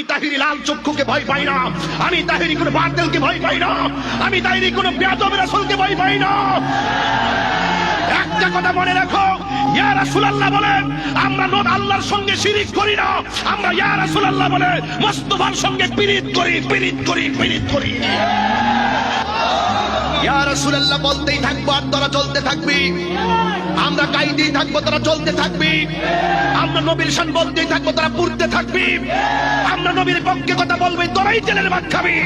আমি তাহিরি লাল চক্ষুকে ভয় পাই না। আমি তাহিরি কোনো বাতিলকে ভয় পাই না। আমি তাহিরি কোনো বেয়াদব রাসূলকে ভয় পাই না। একটা কথা মনে রাখো, ইয়া রাসূলুল্লাহ বলেন, আমরা নব আল্লাহর সঙ্গে শিরিক করি না। আমরা ইয়া রাসূলুল্লাহ বলে মুস্তাফার সঙ্গে পিরিত করি পিরিত করি পিরিত করি। ইয়া রাসূলুল্লাহ বলতেই থাকব আর তোরা চলতে থাকবি। আমরা গাইতেই থাকব, তোরা চলতে থাকবি। আমরা নবীর শান বলতেই থাকব, তোরা পড়তে থাকবি। নবীর পক্ষে কথা বলবি তোরাই জেলের ভাত খাবি।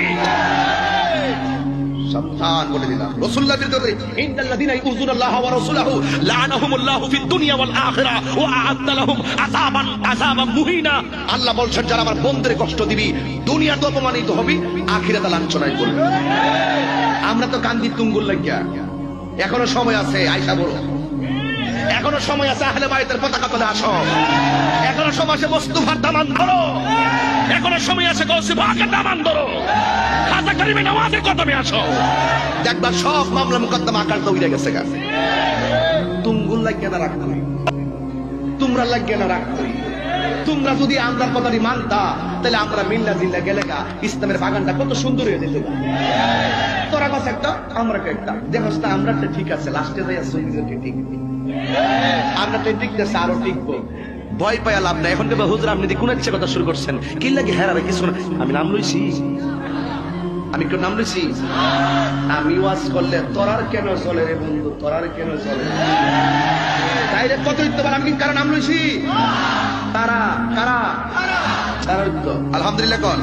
সাবধান বলে দিলাম। রাসূলুল্লাহ বিরুদ্ধে ইন্নাল্লাযীনা ইউযুনাল্লাহা ওয়া রাসূলাহু লা'নাহুমুল্লাহু ফিদ দুনিয়া ওয়াল আখিরা ওয়া আ'আদ্দা লাহুম আযাবান আযাবান মুহিনা। আল্লাহ বলছেন যারা আমার বন্ধুরে কষ্ট দিবি দুনিয়াতে অপমানিত হবি আখিরাতে লাঞ্ছনায় করবি আমরা তো কান্দি তুঙ্গুল লাগিয়া। এখনও সময় আছে আয়সা বড় এখনও সময় আছে আহলে বাইতের পতাকা তোলে আসো। এখনও সময় আছে মোস্তফার দামান ধরো। এখনও সময় আছে দামান ধরো। খাজা করিমে নামাজের কদমে সব মামলা আকার গেছে গা। তুঙ্গুল লাগিয়ে না তোমরা লাগিয়ে না তোমরা যদি আমরার কথাটি মানতা, তাহলে আমরা মিল্লা জিল্লা গেলে গা, ইসলামের বাগানটা কত সুন্দর হয়ে যেত তোরা কাছে একটা, আমরা একটা। দেখো আমরা ঠিক আছে, লাস্টে যাই সুন্দর ঠিক। আমরা তো টিকতেছে আরও টিকবো। ভয় পায় লাভ নাই। এখন কেবল হুজুর, আপনি কোন ইচ্ছে কথা শুরু করছেন, কি লাগে হ্যাঁ রে কিছু আমি নাম লইছি। আমি কেউ নাম লইছি। আমি ওয়াজ করলে তোরার কেন চলে রে বন্ধু, তোরার কেন চলে? তাই রে কত পার আমি কারণ নাম লইছি। তারা, কারা? তারা। আলহামদুলিল্লাহ কল